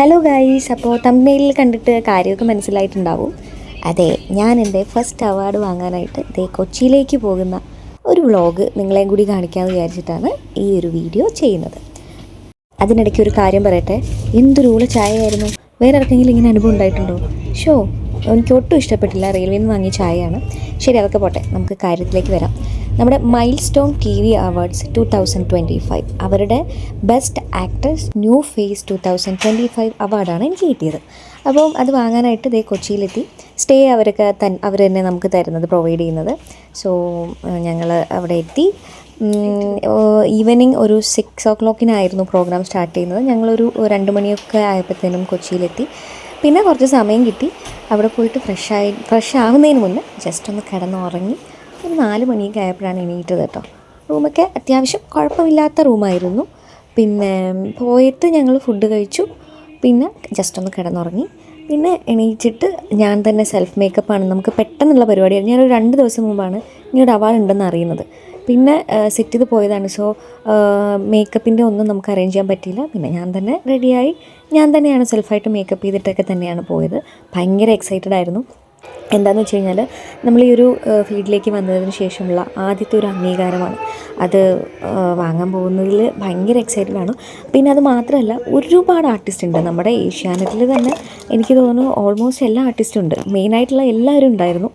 Hello guys അപ്പോൾ തമ്മയിൽ കണ്ടിട്ട് കാര്യമൊക്കെ മനസ്സിലായിട്ടുണ്ടാവും. അതെ ഞാൻ എന്റെ ഫസ്റ്റ് അവാർഡ് വാങ്ങാനായിട്ട് ദേ കൊച്ചിയിലേക്ക് പോകുന്ന ഒരു വ്ളോഗ് നിങ്ങളെയും കൂടി കാണിക്കാമെന്ന് വിചാരിച്ചിട്ടാണ് ഈ ഒരു വീഡിയോ ചെയ്യുന്നത്. അതിനിടയ്ക്ക് ഒരു കാര്യം പറയട്ടെ എന്തൊരു ഊള ചായയായിരുന്നു? വേറെ ആർക്കെങ്കിലും ഇങ്ങനെ അനുഭവം ഉണ്ടായിട്ടുണ്ടോ? ഷോ എനിക്ക് ഒട്ടും ഇഷ്ടപ്പെട്ടില്ല റെയിൽവേയിൽ നിന്ന് വാങ്ങിയ ചായയാണ്. ശരി അതൊക്കെ പോട്ടെ നമുക്ക് കാര്യത്തിലേക്ക് വരാം. നമ്മുടെ milestone T V awards two thousand twenty five അവരുടെ best actress new face two thousand twenty five അവാർഡാണ് എനിക്ക് കിട്ടിയത്. അപ്പോൾ അത് വാങ്ങാനായിട്ട് ഇതേ കൊച്ചിയിലെത്തി. സ്റ്റേ അവരൊക്കെ തൻ അവർ തന്നെ നമുക്ക് തരുന്നത് പ്രൊവൈഡ് ചെയ്യുന്നത്. സോ ഞങ്ങൾ അവിടെ എത്തി. ഈവനിങ് ഒരു സിക്സ് ഓ ക്ലോക്കിനായിരുന്നു പ്രോഗ്രാം സ്റ്റാർട്ട് ചെയ്യുന്നത്. ഞങ്ങളൊരു രണ്ട് മണിയൊക്കെ ആയപ്പോഴത്തേനും കൊച്ചിയിലെത്തി. പിന്നെ കുറച്ച് സമയം കിട്ടി. അവിടെ പോയിട്ട് ഫ്രഷായി ഫ്രഷ് ആവുന്നതിന് മുന്നേ ജസ്റ്റ് ഒന്ന് കിടന്നുറങ്ങി. ഒരു നാല് മണിയൊക്കെ ആയപ്പോഴാണ് എണീറ്റത് കേട്ടോ. റൂമൊക്കെ അത്യാവശ്യം കുഴപ്പമില്ലാത്ത റൂമായിരുന്നു. പിന്നെ പോയിട്ട് ഞങ്ങൾ ഫുഡ് കഴിച്ചു. പിന്നെ ജസ്റ്റ് ഒന്ന് കിടന്നുറങ്ങി. പിന്നെ എണീച്ചിട്ട് ഞാൻ തന്നെ സെൽഫ് മേക്കപ്പാണ് നമുക്ക് പെട്ടെന്നുള്ള പരിപാടിയാണ്. ഞാനൊരു രണ്ട് ദിവസം മുമ്പാണ് ഇങ്ങനൊരു അവാർഡ് ഉണ്ടെന്ന് അറിയുന്നത്. പിന്നെ സെറ്റ് ചെയ്ത് പോയതാണ്. സോ മേക്കപ്പിന്റെ ഒന്നും നമുക്ക് അറേഞ്ച് ചെയ്യാൻ പറ്റിയില്ല. പിന്നെ ഞാൻ തന്നെ റെഡിയായി ഞാൻ തന്നെയാണ് സെൽഫായിട്ട് മേക്കപ്പ് ചെയ്തിട്ടൊക്കെ തന്നെയാണ് പോയത്. ഭയങ്കര എക്സൈറ്റഡ് ആയിരുന്നു. എന്താണെന്ന് വെച്ച് കഴിഞ്ഞാൽ നമ്മൾ ഈ ഒരു ഫീൽഡിലേക്ക് വന്നതിന് ശേഷമുള്ള ആദ്യത്തെ ഒരു അംഗീകാരമാണ്. അത് വാങ്ങാൻ പോകുന്നതിൽ ഭയങ്കര എക്സൈറ്റഡ് ആണ്. പിന്നെ അത് മാത്രമല്ല ഒരുപാട് ആർട്ടിസ്റ്റ് ഉണ്ട്. നമ്മുടെ ഏഷ്യാനെറ്റിൽ തന്നെ എനിക്ക് തോന്നുന്നു ഓൾമോസ്റ്റ് എല്ലാ ആർട്ടിസ്റ്റും ഉണ്ട്. മെയിനായിട്ടുള്ള എല്ലാവരും ഉണ്ടായിരുന്നു.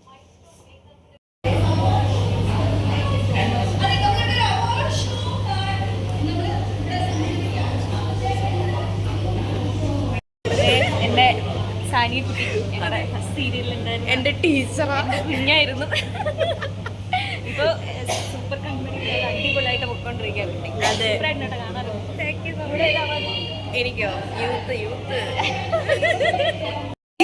കുഞ്ഞായിരുന്നു. ഇപ്പൊ സൂപ്പർ കമ്പനി അടിപൊളിയായിട്ട് പൊക്കോണ്ടിരിക്കാൻ വേണ്ടി? എനിക്കോ യൂത്ത് യൂത്ത്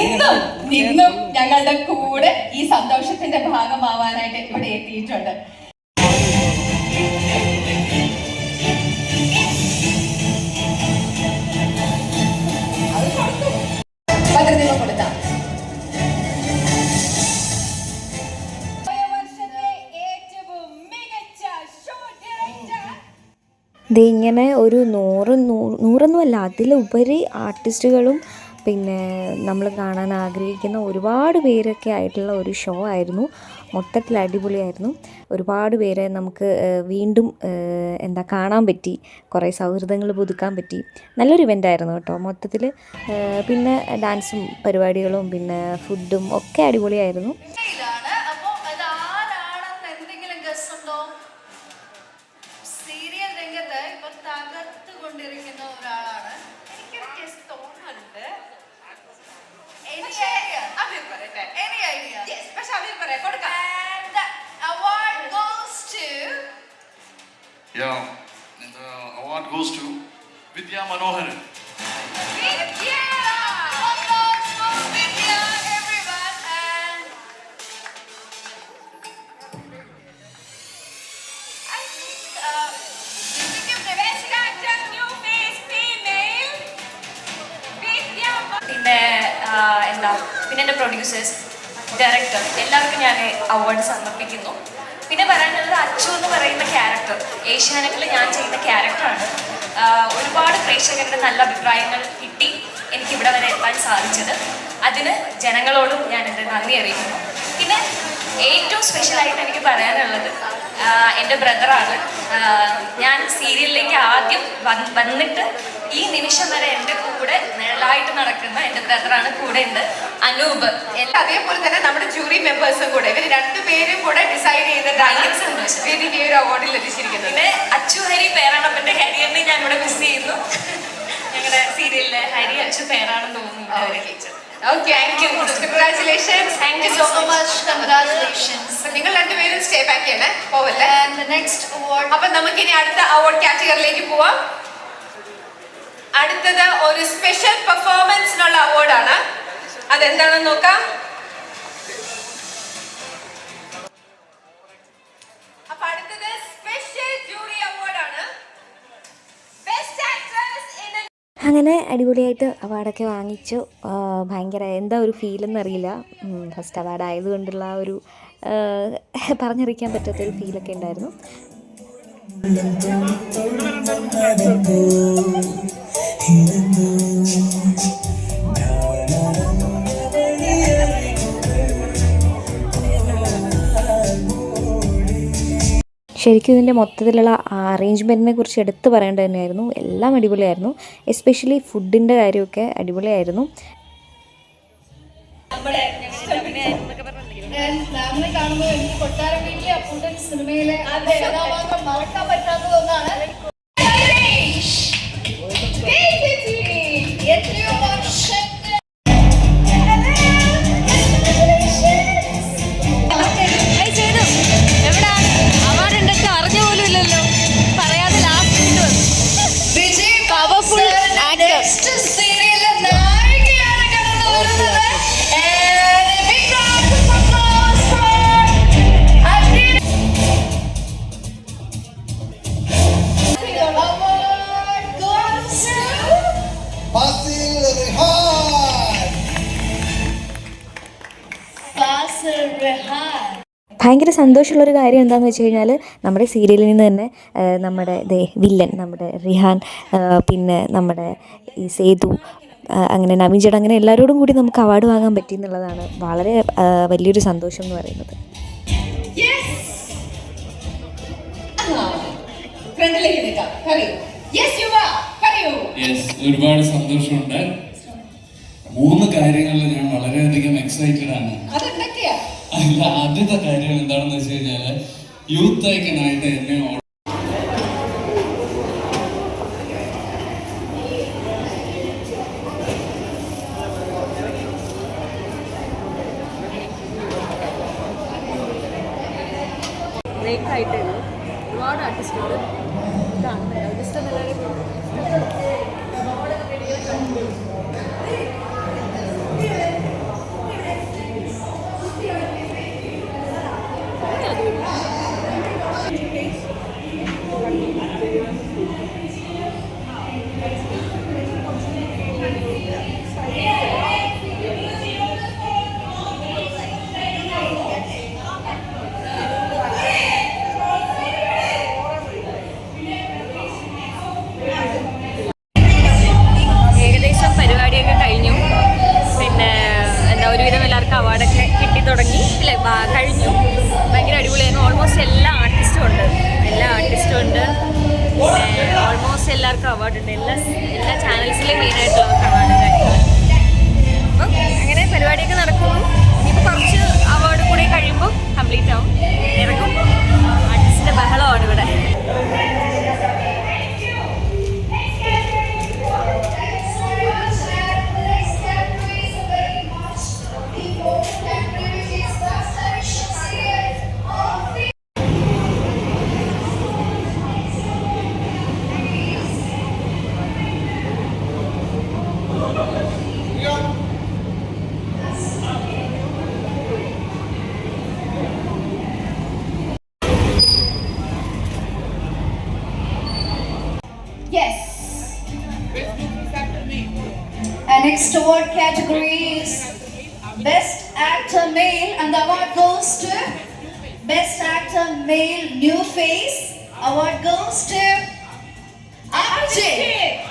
ഇന്നും ഇന്നും ഞങ്ങളുടെ കൂടെ ഈ സന്തോഷത്തിന്റെ ഭാഗമാവാനായിട്ട് ഇവിടെ എത്തിയിട്ടുണ്ട്. നൂറ് നൂറൊന്നുമല്ല അതിലുപരി ആർട്ടിസ്റ്റുകളും പിന്നെ നമ്മൾ കാണാൻ ആഗ്രഹിക്കുന്ന ഒരുപാട് പേരൊക്കെ ആയിട്ടുള്ള ഒരു ഷോ ആയിരുന്നു. മൊത്തത്തിൽ അടിപൊളിയായിരുന്നു. ഒരുപാട് പേരെ നമുക്ക് വീണ്ടും എന്താ കാണാൻ പറ്റി. കുറേ സൗഹൃദങ്ങൾ പുതുക്കാൻ പറ്റി. നല്ലൊരു ഇവന്റ് ആയിരുന്നു കേട്ടോ. മൊത്തത്തിൽ പിന്നെ ഡാൻസും പരിപാടികളും പിന്നെ ഫുഡും ഒക്കെ അടിപൊളിയായിരുന്നു. തകർത്ത് കൊണ്ടിരിക്കുന്ന ഒരാളാണ് എനിക്കൊരു ഗസ് തോന്നുന്നുണ്ട്? അഭിൽ പറയട്ടെ Any idea? Yes, പക്ഷെ അഭിൽ പറയാം കൊടുക്കാം And the award goes to Yeah, and the award goes to Vidya Manoharan. Vidya! Producers director എല്ലാവർക്കും ഞാൻ അവാർഡ് സമർപ്പിക്കുന്നു. പിന്നെ പറയാനുള്ളത് അച്ചു എന്ന് പറയുന്ന ക്യാരക്ടർ ഏഷ്യാനെറ്റിൽ ഞാൻ ചെയ്യുന്ന ക്യാരക്ടറാണ് ഒരുപാട് പ്രേക്ഷകരുടെ നല്ല അഭിപ്രായങ്ങൾ കിട്ടി. എനിക്ക് ഇവിടെ വരെ എത്താൻ സാധിച്ചത്. അതിന് ജനങ്ങളോടും ഞാൻ എന്റെ നന്ദി അറിയിക്കുന്നു. പിന്നെ ഏറ്റവും സ്പെഷ്യലായിട്ട് എനിക്ക് പറയാനുള്ളത് എന്റെ ബ്രദറാണ്. ഞാൻ സീരിയലിലേക്ക് ആദ്യം വന്ന് വന്നിട്ട് ഈ നിമിഷം വരെ എന്റെ കൂടെ നിഴലായിട്ട് നടക്കുന്ന എന്റെ ബ്രദറാണ് കൂടെ ഉണ്ട് അനൂപ്. അതേപോലെ തന്നെ നമ്മുടെ ജൂറി മെമ്പേഴ്സും കൂടെ ഇവർ രണ്ടുപേരും കൂടെ ഡിസൈഡ് ചെയ്തിട്ടാണ് സന്തോഷം. ഈ ഒരു അവാർഡിൽ ലഭിച്ചിരിക്കുന്നത്. പിന്നെ അച്ചു ഹരി പേരാണപ്പന്റെ കരിയറിനെ ഞാൻ ഇവിടെ മിസ് ചെയ്യുന്നു. ഞങ്ങളുടെ സീരിയലിലെ ഹരി അച്ഛൻ പേരാണെന്ന് തോന്നുന്നു. നിങ്ങൾ രണ്ടുപേരും സ്റ്റേ ബാക്ക് ചെയ്യണേ. പോവല്ലേ? Next award. അപ്പൊ നമുക്കിനി അടുത്ത അവാർഡ് കാറ്റഗറിയിലേക്ക് പോവാം. അടുത്തത് ഒരു സ്പെഷ്യൽ പെർഫോമൻസിനുള്ള അവാർഡാണ് അതെന്താണെന്ന് നോക്കാം. അങ്ങനെ അടിപൊളിയായിട്ട് അവാർഡൊക്കെ വാങ്ങിച്ചു. ഭയങ്കര എന്താ ഒരു ഫീലെന്ന് അറിയില്ല. ഫസ്റ്റ് അവാർഡ് ആയതുകൊണ്ടുള്ള ആ ഒരു പറഞ്ഞറിയിക്കാൻ പറ്റാത്ത ഒരു ഫീലൊക്കെ ഉണ്ടായിരുന്നു. ശരിക്കും ഇതിന്റെ മൊത്തത്തിലുള്ള അറേഞ്ച്മെന്റിനെ കുറിച്ച് എടുത്തു പറയേണ്ടത് തന്നെയായിരുന്നു. എല്ലാം അടിപൊളിയായിരുന്നു. എസ്പെഷ്യലി ഫുഡിന്റെ കാര്യമൊക്കെ അടിപൊളിയായിരുന്നു. മാമിനെ കാണുമ്പോൾ എനിക്ക് കൊട്ടാരം സിനിമയിലെ കഥാപാത്രം മറക്കാൻ പറ്റാത്ത ഭയങ്കര സന്തോഷമുള്ളൊരു കാര്യം എന്താണെന്ന് വെച്ച് കഴിഞ്ഞാൽ നമ്മുടെ സീരിയലിൽ നിന്ന് തന്നെ നമ്മുടെ ദേ വില്ലൻ നമ്മുടെ റിഹാൻ പിന്നെ നമ്മുടെ ഈ സേതു അങ്ങനെ നവീൻ ചേട്ടൻ അങ്ങനെ എല്ലാവരോടും കൂടി നമുക്ക് അവാർഡ് വാങ്ങാൻ പറ്റി എന്നുള്ളതാണ് വളരെ വലിയൊരു സന്തോഷം എന്ന് പറയുന്നത്. ഒരുപാട് സന്തോഷമുണ്ട്. മൂന്ന് കാര്യങ്ങളിൽ ഞാൻ വളരെയധികം എക്സൈറ്റഡ് ആണ്. അതെന്തൊക്കെയാ? ആദ്യത്തെ കാര്യം എന്താണെന്ന് വെച്ച് കഴിഞ്ഞാൽ യൂത്ത് ഐക്കണായിട്ട് എന്നെ next award category is Best Actor Male, and the award goes to Best Actor Male New Face. Award goes to Ajay.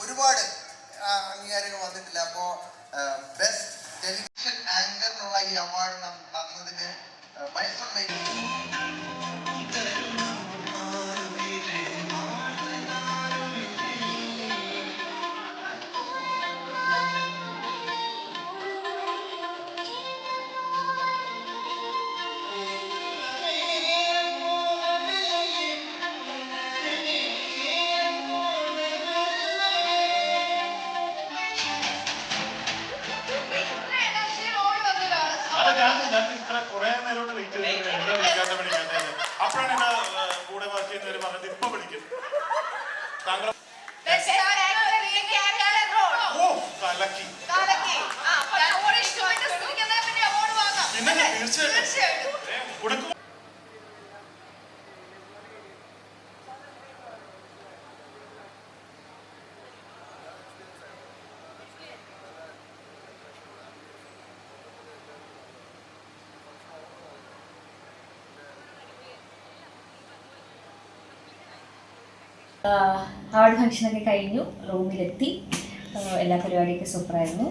ഒരുപാട് അംഗീകാരങ്ങൾ വന്നിട്ടില്ല അപ്പോ ബെസ്റ്റ് ടെലിവിഷൻ ആങ്കർ എന്നുള്ള ഈ അവാർഡ് അവാർഡ് ഫംഗ്ഷനൊക്കെ കഴിഞ്ഞു റൂമിലെത്തി. എല്ലാ പരിപാടിയൊക്കെ സൂപ്പറായിരുന്നു.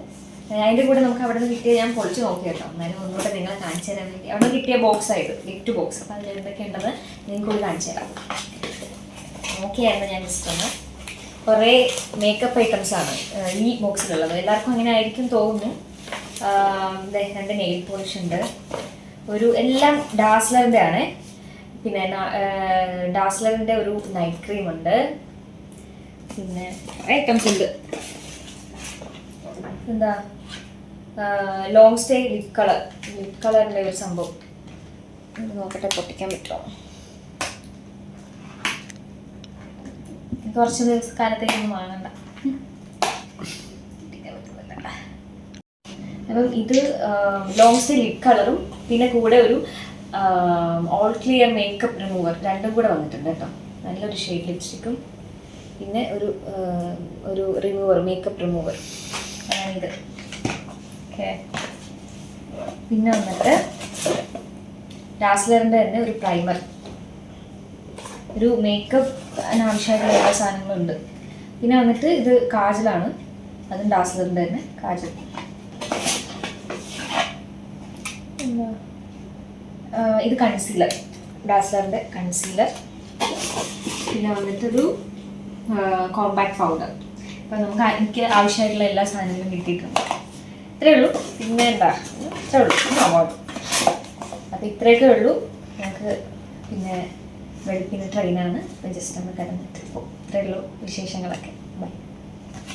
അതിന്റെ കൂടെ നമുക്ക് അവിടെ നിന്ന് കിട്ടിയ ഞാൻ പൊളിച്ച് നോക്കി കേട്ടോ. എന്നാലും ഒന്നുകൂടെ നിങ്ങളെ കാണിച്ചു തരാൻ വേണ്ടി. അവിടെ കിട്ടിയ ബോക്സ് ആയിട്ട് ഗിഫ്റ്റ് ബോക്സ് അപ്പോൾ അതിൽ എന്തൊക്കെ ഉണ്ടെന്ന് നിങ്ങൾക്ക് കൂടി കാണിച്ചു തരാം. നോക്കിയായിരുന്നു ഞാൻ ജസ്റ്റ് ഒന്ന്. കുറേ മേക്കപ്പ് ഐറ്റംസ് ആണ് ഈ ബോക്സിലുള്ളത് എല്ലാവർക്കും അങ്ങനെ ആയിരിക്കും തോന്നുന്നു. രണ്ട് നെയിൽ പോളിഷ് ഉണ്ട്. ഒരു എല്ലാം ഡാസ്ലറിന്റെ ആണ് പിന്നെ ഡാസ്ലറിന്റെ ഒരു നൈറ്റ് ക്രീം ഉണ്ട്. പിന്നെ ഐറ്റംസ് ഉണ്ട്. എന്താ long stay lip colour lip കളറിന്റെ ഒരു സംഭവം. നോക്കട്ടെ പൊട്ടിക്കാൻ പറ്റുമോ? കുറച്ച് ദിവസക്കാലത്തേക്കൊന്നും വാങ്ങണ്ട. അപ്പം ഇത് ലോങ് സ്റ്റേ ലിപ് കളറും പിന്നെ കൂടെ ഒരു ഓൾ ക്ലിയർ മേക്കപ്പ് റിമൂവർ രണ്ടും കൂടെ വന്നിട്ടുണ്ട് കേട്ടോ. നല്ലൊരു ഷെയ്ഡ് ലിപ്സ്റ്റിക്കും പിന്നെ ഒരു ഒരു റിമൂവർ മേക്കപ്പ് റിമൂവർ അതാണിത് ഓക്കെ പിന്നെ വന്നിട്ട് ഡാസ്ലറിന്റെ തന്നെ ഒരു പ്രൈമർ ഒരു മേക്കപ്പ് ആവശ്യമായിട്ടുള്ള എല്ലാ സാധനങ്ങളും ഉണ്ട്. പിന്നെ വന്നിട്ട് ഇത് കാജലാണ്. അതും ഡാസ്ലറിന്റെ തന്നെ കാജൽ. ആ, ഇത് കൺസീലർ ഡാസ്ലറിന്റെ കൺസീലർ പിന്നെ വന്നിട്ടൊരു കോമ്പാക്ട് പൗഡർ അപ്പം നമുക്ക് എനിക്ക് ആവശ്യമായിട്ടുള്ള എല്ലാ സാധനങ്ങളും കിട്ടിയിട്ടുണ്ട്. ഇത്രയേ ഉള്ളൂ. പിന്നെ എന്താ? ഇത്രേ ഉള്ളൂ. അപ്പോൾ ഇത്രയൊക്കെ ഉള്ളൂ. നമുക്ക് പിന്നെ വെളുപ്പിന് ട്രെയിനാണ് ജസ്റ്റ് ഒന്ന് കിടന്നിട്ട് പോകും ഇത്രയേ ഉള്ളൂ വിശേഷങ്ങളൊക്കെ.